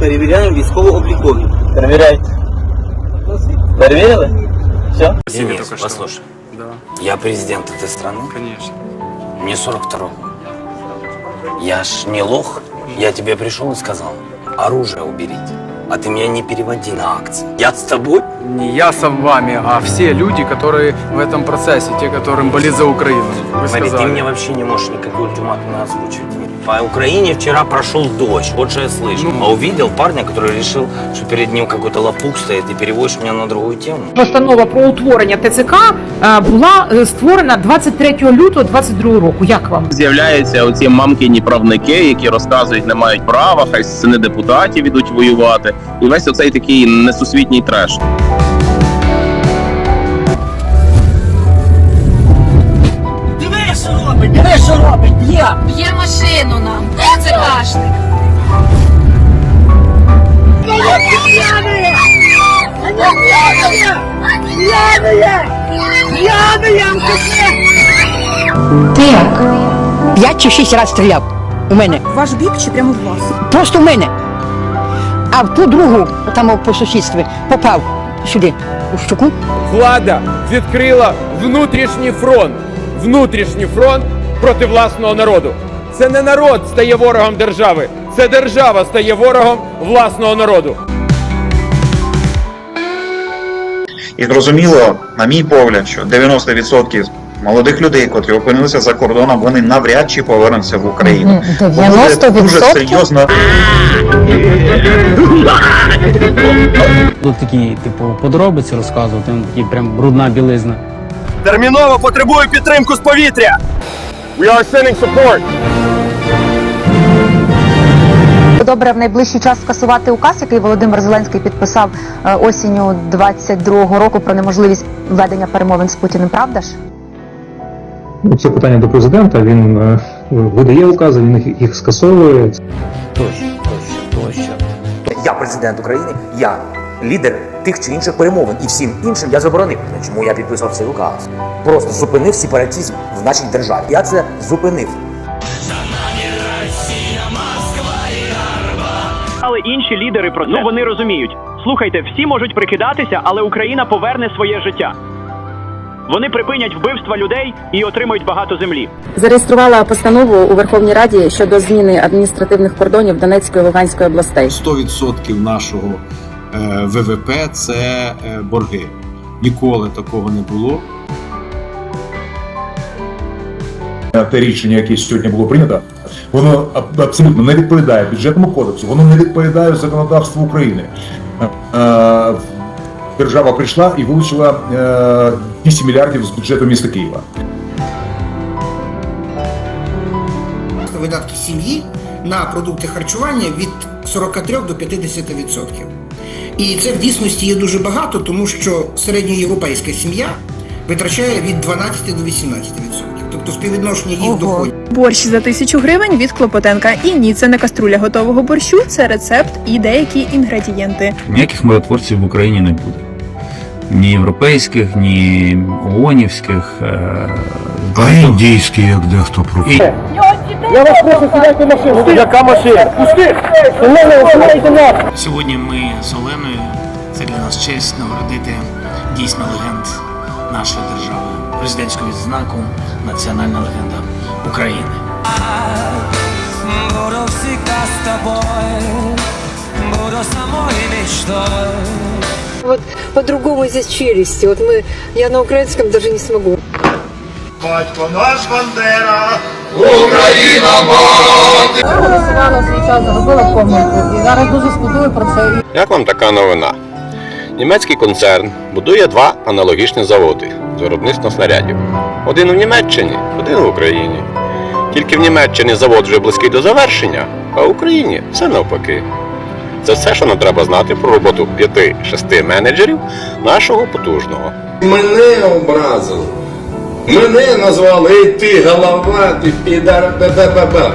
перевіряємо військово-облікові. Перевіряйте. Перевірили? Все? Денис, послушай, Да, я президент этой страны, конечно. мне 42 Я ж не лох, я тебе пришел и сказал, оружие уберите, а ты меня не переводи на акции. Я с тобой? Не я с вами, а все люди, которые в этом процессе, те, которым болит за Украину. Вы Смотри, ты сказали. мне вообще не можешь никакой ультиматум озвучивать. По Украине вчера прошел дождь, вот что я слышу. Ну. А увидел парня, который решил, что перед ним какой-то лопух стоит, и переводишь меня на другую тему. Постанова про утворення ТЦК е, була е, створена 23 лютого 22 року. Як вам? З'являються оці мамкині правники, які розказують, не мають права, хай сини депутатів ідуть воювати. І весь оцей такий несусвітній треш. Б'є машину нам. Це кашник. Ти як? П'ять чи шість разів стріляв у мене. Ваш бік чи прямо в вас? Просто в мене. А в ту другу, там по сусідстві, попав сюди, у щуку. влада відкрила внутрішній фронт, внутрішній фронт проти власного народу. Це не народ стає ворогом держави, це держава стає ворогом власного народу. І зрозуміло, на мій погляд, що 90% молодих людей, котрі опинилися за кордоном, вони навряд чи повернуться в Україну. Бо буде дуже серйозно Тут такі, типу, подробиці розказувати, такі прям брудна білизна. Терміново потребую підтримку з повітря! We are sending support! Добре в найближчий час скасувати указ, який Володимир Зеленський підписав е, осінню 22-го року про неможливість ведення перемовин з Путіним, правда ж? Ну, Це питання до президента. Він е, видає укази, він їх, їх скасовує. Тощо, тощо, тощо. Я президент України, я лідер тих чи інших перемовин, і всім іншим я заборонив. Чому я підписав цей указ? Просто зупинив сепаратизм в нашій державі. Я це зупинив. Але інші лідери про це. Ну вони розуміють. Слухайте, всі можуть прикидатися, але Україна поверне своє життя. Вони припинять вбивства людей і отримають багато землі. Зареєструвала постанову у Верховній Раді щодо зміни адміністративних кордонів Донецької і Луганської областей. 100% нашого е, ВВП це е, борги. Ніколи такого не було. те рішення, яке сьогодні було прийнято, воно абсолютно не відповідає бюджетному кодексу, воно не відповідає законодавству України. Е, Держава прийшла і вилучила е, 8 мільярдів з бюджету міста Києва. Видатки сім'ї на продукти харчування від 43 до 50%. І це в дійсності є дуже багато, тому що середньоєвропейська сім'я витрачає від 12 до 18%. Тобто співвідношення їх доходів. Борщ за тисячу гривень від Клопотенка. І ні, це не каструля готового борщу, це рецепт і деякі інгредієнти. Ніяких миротворців в Україні не буде. Ні європейських, ні ООНівських. Е, а індійських, як дехто пропонує. Яка машина? Сьогодні ми з Оленою, це для нас честь нагородити дійсно легенд нашої держави, президентську відзнаку Національна легенда України. Буду всегда з тобою, буду самою мечтой. Вот по-другому здесь челюсти. Вот мы, я на украинском даже не смогу. Батько наш Бандера! Свій час, заробила помилку. І зараз дуже шкодую про це. Як вам така новина? Німецький концерн будує два аналогічні заводи з виробництва снарядів. Один у Німеччині, один в Україні. Тільки в Німеччині завод вже близький до завершення, а в Україні все навпаки. Це все, що нам треба знати про роботу 5-6 менеджерів нашого потужного. Мене образили. Мене назвали «Ей ти голова, ти підар, бе-бе-бе-бе».